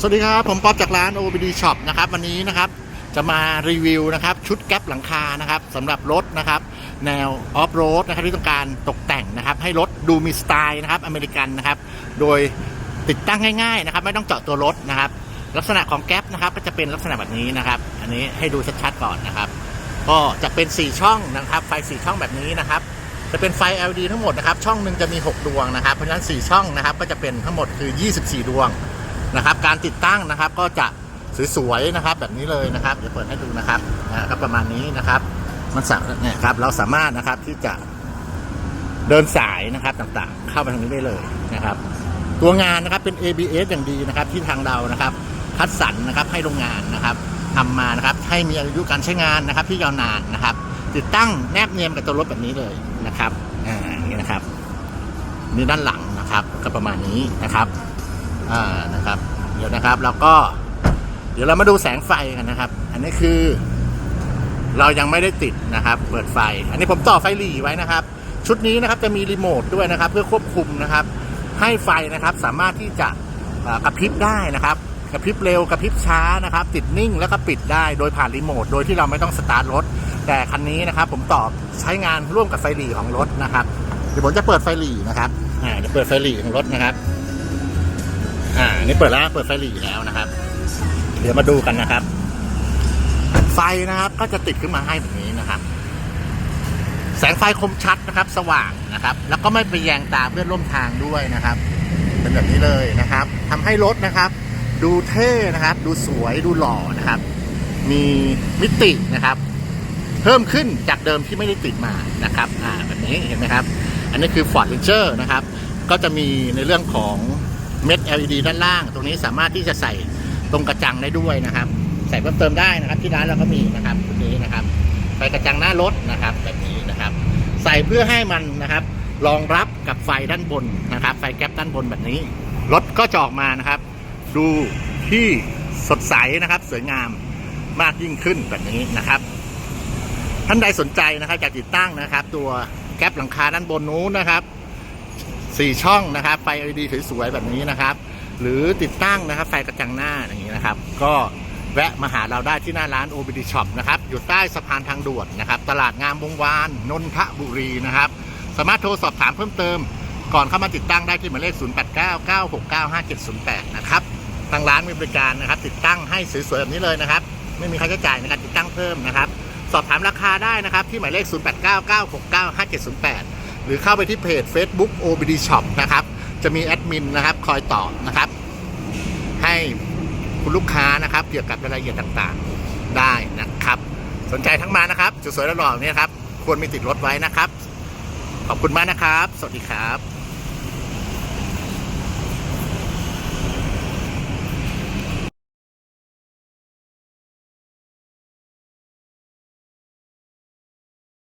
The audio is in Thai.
สวัสดีครับ ผมป๊อปจากร้าน OBD Shop นะครับวันนี้นะครับจะมารีวิวนะครับชุดแก๊ปหลังคานะครับสำหรับรถนะครับแนวออฟโรดนะครับที่ต้องการตกแต่งนะครับให้รถดูมีสไตล์นะครับอเมริกันนะครับโดยติดตั้งง่ายๆนะครับไม่ต้องเจาะตัวรถนะครับลักษณะของแก๊ปนะครับก็จะเป็นลักษณะแบบนี้นะครับ อันนี้ให้ดูชัดๆก่อนนะครับ ก็จะเป็น 4 ช่องนะครับไฟ 4 ช่องแบบนี้นะครับจะเป็นไฟ LED ทั้งหมดนะครับช่องหนึ่งจะมี 6 ดวงนะครับเพราะฉะนั้น 4 ช่องนะครับก็จะเป็นทั้งหมดคือ 24 ดวง นะครับ การติดตั้งนะครับก็จะสวยๆนะครับ แบบนี้เลยนะครับ เดี๋ยวเปิดให้ดูนะครับอ่าก็ประมาณนี้นะครับ มันสามเนี่ยครับเราสามารถนะครับที่จะเดินสายนะครับต่างๆ เข้าไปทางนี้ได้เลยนะครับ ตัวงานนะครับเป็น ABS อย่างดีนะครับ ที่ทางเรานะครับ คัดสรรนะครับให้โรงงานนะครับทำมานะครับให้มีอายุการใช้งานนะครับ ที่ยาวนานนะครับ ติดตั้งแนบเนียนกับตัวรถแบบนี้เลยนะครับอ่านี้นะครับนี่ด้านหลังนะครับก็ประมาณนี้นะครับ อ่านะครับ เดี๋ยวนะครับเราก็ เดี๋ยวเรามาดูแสงไฟกันนะครับ อันนี้คือ เรายังไม่ได้ติดนะครับ เปิดไฟ อันนี้ผมต่อไฟหลีไว้นะครับ ชุดนี้นะครับจะมีรีโมทด้วยนะครับ เพื่อควบคุมนะครับ ให้ไฟนะครับสามารถที่จะกระพริบได้นะครับกระพริบเร็วกระพริบช้านะครับ ติดนิ่งแล้วก็ปิดได้โดยผ่านรีโมทโดยที่เราไม่ต้องสตาร์ทรถ แต่คันนี้นะครับ ผมต่อใช้งานร่วมกับไฟหลีของรถนะครับเดี๋ยวผมจะเปิดไฟหลีนะครับอ่าเดี๋ยวเปิดไฟหลีของรถนะครับ นี่เปิดแล้วเปิดไฟหลีแล้วนะครับ เดี๋ยวมาดูกันนะครับ ไฟนะครับก็จะติดขึ้นมาให้แบบนี้นะครับ แสงไฟคมชัดนะครับ สว่างนะครับ แล้วก็ไม่ไปแยงตาเพื่อนร่วมทางด้วยนะครับ เป็นแบบนี้เลยนะครับทำให้รถนะครับ ดูเท่นะครับ ดูสวยดูหล่อนะครับ มีมิตินะครับ เพิ่มขึ้นจากเดิมที่ไม่ได้ติดมานะครับอ่าแบบนี้เห็นไหมครับ อันนี้คือ Ford Ranger นะครับ ก็จะมีในเรื่องของ เม็ด LED ด้านล่าง ตรงนี้สามารถที่จะใส่ตรงกระจังได้ด้วยนะครับ ใส่เพิ่มเติมได้นะครับ ที่ร้านเราก็มีนะครับตรงนี้นะครับไฟกระจังหน้ารถนะครับแบบนี้นะครับ ใส่เพื่อให้มันนะครับ รองรับกับไฟด้านบนนะครับ ไฟแก๊ปด้านบนแบบนี้ รถก็จะออกมานะครับ ดูที่สดใสนะครับ สวยงามมากยิ่งขึ้นแบบนี้นะครับ ท่านใดสนใจนะครับจะติดตั้งนะครับ ตัวแก๊ปหลังคาด้านบนนู้นนะครับ สี่ช่องนะครับ ไฟ LED สวยๆแบบนี้นะครับ หรือติดตั้งนะครับไฟกระจังหน้าอย่างนี้นะครับ ก็แวะมาหาเราได้ที่หน้าร้าน OBD Shop นะครับ อยู่ใต้สะพานทางด่วนนะครับ ตลาดงามวงวานนนทบุรีนะครับ สามารถโทรสอบถามเพิ่มเติม ก่อนเข้ามาติดตั้งได้ที่หมายเลข 0899695708 นะครับ ทางร้านมีบริการนะครับ ติดตั้งให้สวยๆแบบนี้เลยนะครับ ไม่มีค่าใช้จ่ายในการติดตั้งเพิ่มนะครับ สอบถามราคาได้นะครับที่หมายเลข 0899695708 หรือเข้าไปที่เพจ Facebook OBD Shop นะครับ จะมีแอดมินนะครับคอยตอบนะครับ ให้คุณลูกค้านะครับ เกี่ยวกับรายละเอียดต่างๆได้นะครับ สนใจทั้งมานะครับสวยๆหล่อๆเนี่ยครับ ควรมีติดรถไว้นะครับ ขอบคุณมากนะครับ สวัสดีครับ